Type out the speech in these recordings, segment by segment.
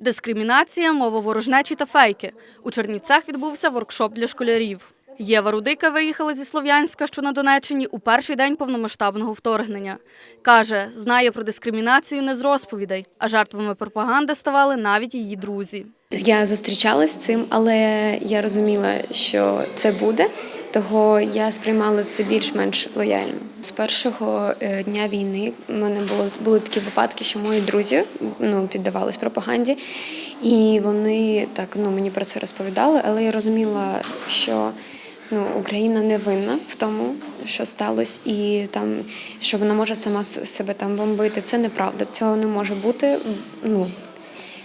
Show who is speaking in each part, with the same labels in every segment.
Speaker 1: Дискримінація, мова ворожнечі та фейки. У Чернівцях відбувся воркшоп для школярів. Єва Рудика виїхала зі Слов'янська, що на Донеччині, у перший день повномасштабного вторгнення. Каже, знає про дискримінацію не з розповідей, а жертвами пропаганди ставали навіть її друзі.
Speaker 2: Я зустрічалась з цим, але я розуміла, що це буде, того я сприймала це більш-менш лояльно. З першого е, дня війни в мене було були такі випадки, що мої друзі ну піддавались пропаганді, і вони так ну мені про це розповідали, але я розуміла, що. Ну, Україна не винна в тому, що сталося, і там що вона може сама себе там бомбити. Це неправда. Цього не може бути. Ну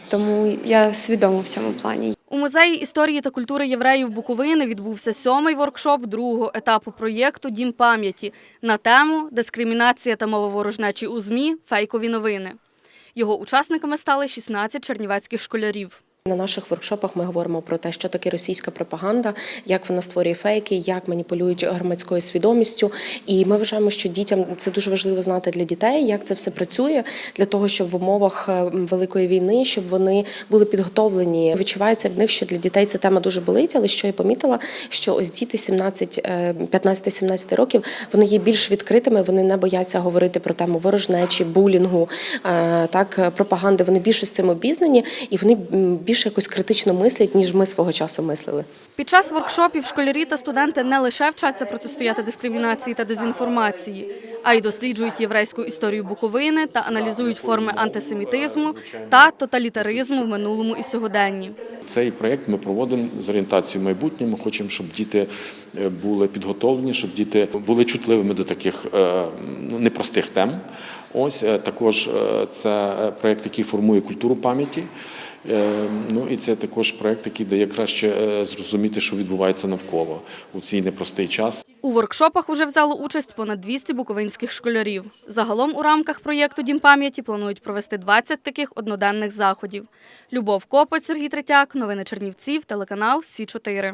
Speaker 2: тому я свідома в цьому плані.
Speaker 1: У музеї історії та культури євреїв Буковини відбувся сьомий воркшоп другого етапу проєкту Дім пам'яті на тему Дискримінація та мововорожнечі у ЗМІ. Фейкові новини. Його учасниками стали 16 чернівецьких школярів.
Speaker 3: На наших воркшопах ми говоримо про те, що таке російська пропаганда, як вона створює фейки, як маніпулюють громадською свідомістю. І ми вважаємо, що дітям це дуже важливо знати для дітей, як це все працює, для того, щоб в умовах е, великої війни, щоб вони були підготовлені. Відчувається в них, що для дітей ця тема дуже болить, але що я помітила, що ось діти 17, е, 15-17 років вони є більш відкритими, вони не бояться говорити про тему ворожнечі, булінгу, е, так е, пропаганди. Вони більше з цим обізнані і вони м, більше якось критично мислять, ніж ми свого часу мислили.
Speaker 1: Під час воркшопів школярі та студенти не лише вчаться протистояти дискримінації та дезінформації, а й досліджують єврейську історію Буковини та аналізують форми антисемітизму та тоталітаризму в минулому і сьогоденні.
Speaker 4: Цей проєкт ми проводимо з орієнтацією майбутнє. Ми хочемо, щоб діти е, були підготовлені, щоб діти були чутливими до таких е, ну, непростих тем. Ось е, також це проєкт, який формує культуру пам'яті. Е, Ну і це також проект, який дає краще е, зрозуміти, що відбувається навколо у цій непростий час.
Speaker 1: У воркшопах уже взяло участь понад 200 буковинських школярів. Загалом у рамках проєкту Дім пам'яті планують провести 20 таких одноденних заходів. Любов Копоть, Сергій Третяк, новини Чернівців, телеканал Сі 4